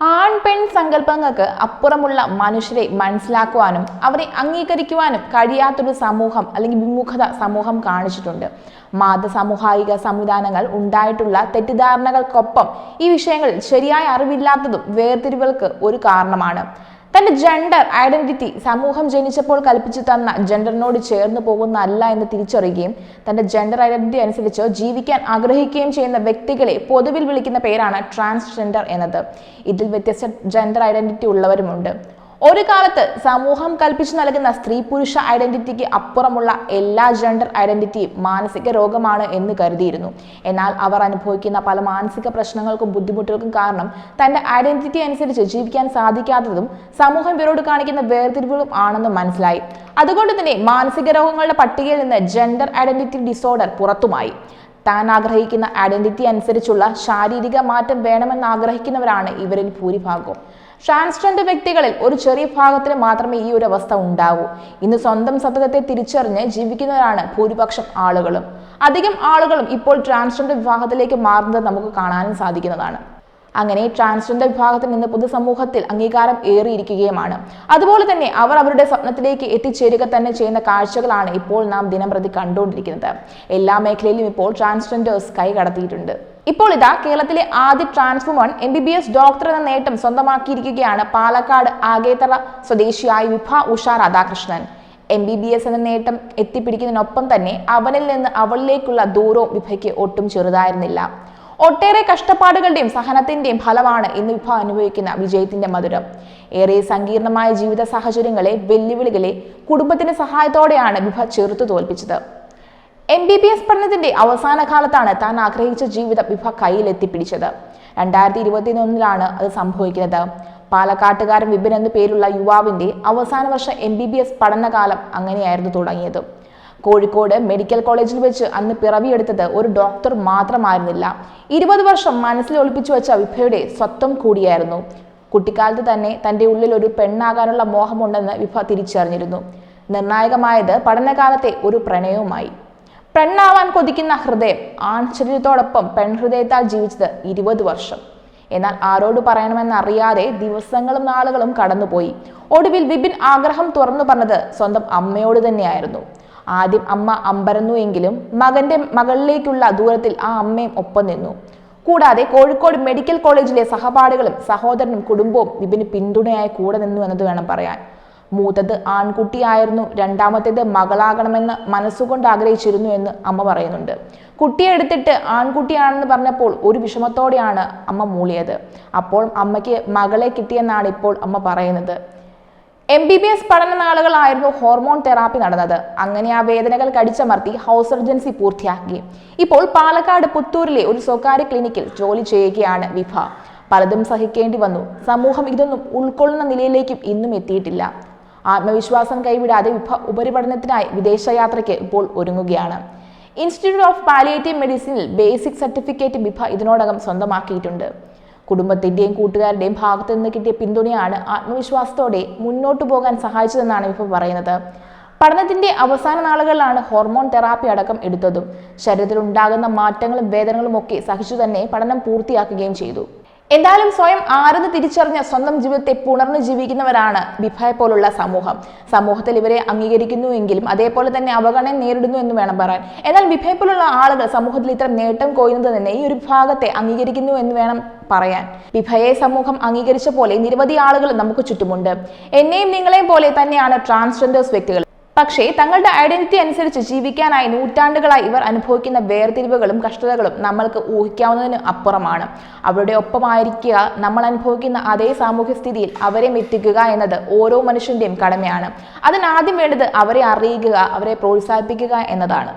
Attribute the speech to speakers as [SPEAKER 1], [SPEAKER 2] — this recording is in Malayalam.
[SPEAKER 1] ആൺ പെൺ സങ്കല്പങ്ങൾക്ക് അപ്പുറമുള്ള മനുഷ്യരെ മനസ്സിലാക്കുവാനും അവരെ അംഗീകരിക്കുവാനും കഴിയാത്തൊരു സമൂഹം അല്ലെങ്കിൽ വിമുഖത സമൂഹം കാണിച്ചിട്ടുണ്ട്. മത സാമൂഹിക സംവിധാനങ്ങൾ ഉണ്ടായിട്ടുള്ള തെറ്റിദ്ധാരണകൾക്കൊപ്പം ഈ വിഷയങ്ങളിൽ ശരിയായ അറിവില്ലാത്തതും വേർതിരിവുകൾക്ക് ഒരു കാരണമാണ്. തന്റെ ജെൻഡർ ഐഡന്റിറ്റി സമൂഹം ജനിച്ചപ്പോൾ കൽപ്പിച്ചു തന്ന ജെൻഡറിനോട് ചേർന്ന് പോകുന്ന അല്ല എന്ന് തിരിച്ചറിയുകയും തന്റെ ജെൻഡർ ഐഡന്റിറ്റി അനുസരിച്ച് ജീവിക്കാൻ ആഗ്രഹിക്കുകയും ചെയ്യുന്ന വ്യക്തികളെ പൊതുവിൽ വിളിക്കുന്ന പേരാണ് ട്രാൻസ്ജെൻഡർ എന്നത്. ഇതിൽ വ്യത്യസ്ത ജെൻഡർ ഐഡന്റിറ്റി ഉള്ളവരുമുണ്ട്. ഒരു കാലത്ത് സമൂഹം കൽപ്പിച്ചു നൽകുന്ന സ്ത്രീ പുരുഷ ഐഡന്റിറ്റിക്ക് അപ്പുറമുള്ള എല്ലാ ജെൻഡർ ഐഡന്റിറ്റിയും മാനസിക രോഗമാണ് എന്ന് കരുതിയിരുന്നു. എന്നാൽ അവർ അനുഭവിക്കുന്ന പല മാനസിക പ്രശ്നങ്ങൾക്കും ബുദ്ധിമുട്ടുകൾക്കും കാരണം തന്റെ ഐഡന്റിറ്റി അനുസരിച്ച് ജീവിക്കാൻ സാധിക്കാത്തതും സമൂഹം ഇവരോട് കാണിക്കുന്ന വേർതിരിവുകളും ആണെന്ന് മനസ്സിലായി. അതുകൊണ്ട് തന്നെ മാനസിക രോഗങ്ങളുടെ പട്ടികയിൽ നിന്ന് ജെൻഡർ ഐഡന്റിറ്റി ഡിസോർഡർ പുറത്തുമായി. താൻ ആഗ്രഹിക്കുന്ന ഐഡന്റിറ്റി അനുസരിച്ചുള്ള ശാരീരിക മാറ്റം വേണമെന്ന് ആഗ്രഹിക്കുന്നവരാണ് ഇവരിൽ ഭൂരിഭാഗവും. ട്രാൻസ്ജെൻഡർ വ്യക്തികളിൽ ഒരു ചെറിയ ഭാഗത്തിന് മാത്രമേ ഈ ഒരു അവസ്ഥ ഉണ്ടാകൂ ഇന്ന് സ്വന്തം സത്യത്തെ തിരിച്ചറിഞ്ഞ് ജീവിക്കുന്നവരാണ് ഭൂരിപക്ഷം ആളുകളും. അധികം ആളുകളും ഇപ്പോൾ ട്രാൻസ്ജെൻഡർ വിഭാഗത്തിലേക്ക് മാറുന്നത് നമുക്ക് കാണാനും സാധിക്കുന്നതാണ്. അങ്ങനെ ട്രാൻസ്ജെൻഡർ വിഭാഗത്തിൽ നിന്ന് പൊതുസമൂഹത്തിൽ അംഗീകാരം ഏറിയിരിക്കുകയുമാണ്. അതുപോലെ തന്നെ അവർ അവരുടെ സ്വപ്നത്തിലേക്ക് എത്തിച്ചേരുക തന്നെ ചെയ്യുന്ന കാഴ്ചകളാണ് ഇപ്പോൾ നാം ദിനംപ്രതി കണ്ടുകൊണ്ടിരിക്കുന്നത്. എല്ലാ മേഖലയിലും ഇപ്പോൾ ട്രാൻസ്ജെൻഡേഴ്സ് കൈ കടത്തിയിട്ടുണ്ട്. ഇപ്പോൾ ഇതാ കേരളത്തിലെ ആദ്യ transwoman M B B S doctor എന്ന നേട്ടം സ്വന്തമാക്കിയിരിക്കുകയാണ് പാലക്കാട് ആകേത്തറ സ്വദേശിയായ Vibha Usha Radhakrishnan. M B B S എന്ന നേട്ടം എത്തിപ്പിടിക്കുന്നതിനൊപ്പം തന്നെ അവനിൽ നിന്ന് അവളിലേക്കുള്ള ദൂരവും വിഭയ്ക്ക് ഒട്ടും ചെറുതായിരുന്നില്ല. ഒട്ടേറെ കഷ്ടപ്പാടുകളുടെയും സഹനത്തിന്റെയും ഫലമാണ് ഇന്ന് വിഭ അനുഭവിക്കുന്ന വിജയത്തിന്റെ മധുരം. ഏറെ സങ്കീർണമായ ജീവിത സാഹചര്യങ്ങളെ വെല്ലുവിളികളെ കുടുംബത്തിന്റെ സഹായത്തോടെയാണ് വിഭ ചെറുത്തു തോൽപ്പിച്ചത്. എം ബി ബി എസ് പഠനത്തിന്റെ അവസാന കാലത്താണ് താൻ ആഗ്രഹിച്ച ജീവിതം വിഭ കയ്യിലെത്തിപ്പിടിച്ചത്. രണ്ടായിരത്തി ഇരുപത്തിയൊന്നിലാണ് അത് സംഭവിക്കുന്നത്. പാലക്കാട്ടുകാരൻ വിപിൻ എന്നു പേരുള്ള യുവാവിന്റെ അവസാന വർഷ എം ബി ബി എസ് പഠനകാലം അങ്ങനെയായിരുന്നു തുടങ്ങിയത്. കോഴിക്കോട് മെഡിക്കൽ കോളേജിൽ വെച്ച് അന്ന് പിറവിയെടുത്തത് ഒരു ഡോക്ടർ മാത്രമായിരുന്നില്ല. ഇരുപത് വർഷം മനസ്സിൽ ഒളിപ്പിച്ചു വെച്ച വിഭയുടെ സ്വത്വം കൂടിയായിരുന്നു. കുട്ടിക്കാലത്ത് തന്നെ തന്റെ ഉള്ളിൽ ഒരു പെണ്ണാകാനുള്ള മോഹമുണ്ടെന്ന് വിഭ തിരിച്ചറിഞ്ഞിരുന്നു. നിർണായകമായത് പഠനകാലത്തെ ഒരു പ്രണയവുമായി. പെണ്ണാവാൻ കൊതിക്കുന്ന ഹൃദയം ആൺ ശരീരത്തോടൊപ്പം പെൺഹൃദയത്താൽ ജീവിച്ചത് ഇരുപത് വർഷം. എന്നാൽ ആരോട് പറയണമെന്നറിയാതെ ദിവസങ്ങളും നാളുകളും കടന്നുപോയി. ഒടുവിൽ വിപിൻ ആഗ്രഹം തുറന്നു പറഞ്ഞത് സ്വന്തം അമ്മയോട് തന്നെയായിരുന്നു. ആദ്യം അമ്മ അമ്പരന്നു എങ്കിലും മകന്റെ മകളിലേക്കുള്ള ദൂരത്തിൽ ആ അമ്മയും ഒപ്പം നിന്നു. കൂടാതെ കോഴിക്കോട് മെഡിക്കൽ കോളേജിലെ സഹപാഠികളും സഹോദരനും കുടുംബവും വിപിന് പിന്തുണയായി കൂടെ നിന്നു എന്നത് വേണം പറയാൻ. മൂത്തത് ആൺകുട്ടിയായിരുന്നു. രണ്ടാമത്തേത് മകളാകണമെന്ന് മനസ്സുകൊണ്ട് ആഗ്രഹിച്ചിരുന്നു എന്ന് അമ്മ പറയുന്നുണ്ട്. കുട്ടിയെ എടുത്തിട്ട് ആൺകുട്ടിയാണെന്ന് പറഞ്ഞപ്പോൾ ഒരു വിഷമത്തോടെയാണ് അമ്മ മൂളിയത്. അപ്പോൾ അമ്മയ്ക്ക് മകളെ കിട്ടിയെന്നാണ് ഇപ്പോൾ അമ്മ പറയുന്നത്. എം ബി ബി എസ് പഠന നാളുകളായിരുന്നു ഹോർമോൺ തെറാപ്പി നടന്നത്. അങ്ങനെ ആ വേദനകൾ കടിച്ചമർത്തി ഹൗസ് സർജൻസി പൂർത്തിയാക്കി. ഇപ്പോൾ പാലക്കാട് പുത്തൂരിലെ ഒരു സ്വകാര്യ ക്ലിനിക്കിൽ ജോലി ചെയ്യുകയാണ് വിഭ. പലതും സഹിക്കേണ്ടി വന്നു. സമൂഹം ഇതൊന്നും ഉൾക്കൊള്ളുന്ന നിലയിലേക്കും ഇന്നും എത്തിയിട്ടില്ല. ആത്മവിശ്വാസം കൈവിടാതെ വിഭ ഉപരിപഠനത്തിനായി വിദേശയാത്രയ്ക്ക് ഇപ്പോൾ ഒരുങ്ങുകയാണ്. ഇൻസ്റ്റിറ്റ്യൂട്ട് ഓഫ് പാലിയേറ്റീവ് മെഡിസിനിൽ ബേസിക് സർട്ടിഫിക്കറ്റ് വിഭ ഇതിനോടകം സ്വന്തമാക്കിയിട്ടുണ്ട്. കുടുംബത്തിന്റെയും കൂട്ടുകാരുടെയും ഭാഗത്തു നിന്ന് കിട്ടിയ പിന്തുണയാണ് ആത്മവിശ്വാസത്തോടെ മുന്നോട്ടു പോകാൻ സഹായിച്ചതെന്നാണ് വിഭ പറയുന്നത്. പഠനത്തിന്റെ അവസാന നാളുകളിലാണ് ഹോർമോൺ തെറാപ്പി അടക്കം എടുത്തതും. ശരീരത്തിൽ ഉണ്ടാകുന്ന മാറ്റങ്ങളും വേദനകളും ഒക്കെ സഹിച്ചു തന്നെ പഠനം പൂർത്തിയാക്കുകയും ചെയ്തു. എന്തായാലും സ്വയം ആരെന്ന് തിരിച്ചറിഞ്ഞ സ്വന്തം ജീവിതത്തെ പുണർന്നു ജീവിക്കുന്നവരാണ് ബിഫയെ പോലുള്ള സമൂഹം. സമൂഹത്തിൽ ഇവരെ അംഗീകരിക്കുന്നുവെങ്കിലും അതേപോലെ തന്നെ അവഗണന നേരിടുന്നു എന്ന് വേണം പറയാൻ. എന്നാൽ ബിഫയെ പോലുള്ള ആളുകൾ സമൂഹത്തിൽ ഇത്തരം നേട്ടം കൊയ്യുന്നത് തന്നെ ഈ ഒരു വിഭാഗത്തെ അംഗീകരിക്കുന്നു എന്ന് വേണം പറയാൻ. വിഭയെ സമൂഹം അംഗീകരിച്ച പോലെ നിരവധി ആളുകൾ നമുക്ക് ചുറ്റുമുണ്ട്. എന്നെയും നിങ്ങളെയും പോലെ തന്നെയാണ് ട്രാൻസ്ജെൻഡേഴ്സ് വ്യക്തികൾ. പക്ഷേ തങ്ങളുടെ ഐഡന്റിറ്റി അനുസരിച്ച് ജീവിക്കാനായി നൂറ്റാണ്ടുകളായി ഇവർ അനുഭവിക്കുന്ന വേർതിരിവുകളും കഷ്ടതകളും നമ്മൾക്ക് ഊഹിക്കാവുന്നതിന് അപ്പുറമാണ്. അവരുടെ ഒപ്പമായിരിക്കുക നമ്മൾ അനുഭവിക്കുന്ന അതേ സാമൂഹ്യ സ്ഥിതിയിൽ അവരെ എത്തിക്കുക എന്നത് ഓരോ മനുഷ്യന്റെയും കടമയാണ്. അതിനാദ്യം വേണ്ടത് അവരെ അറിയിക്കുക അവരെ പ്രോത്സാഹിപ്പിക്കുക എന്നതാണ്.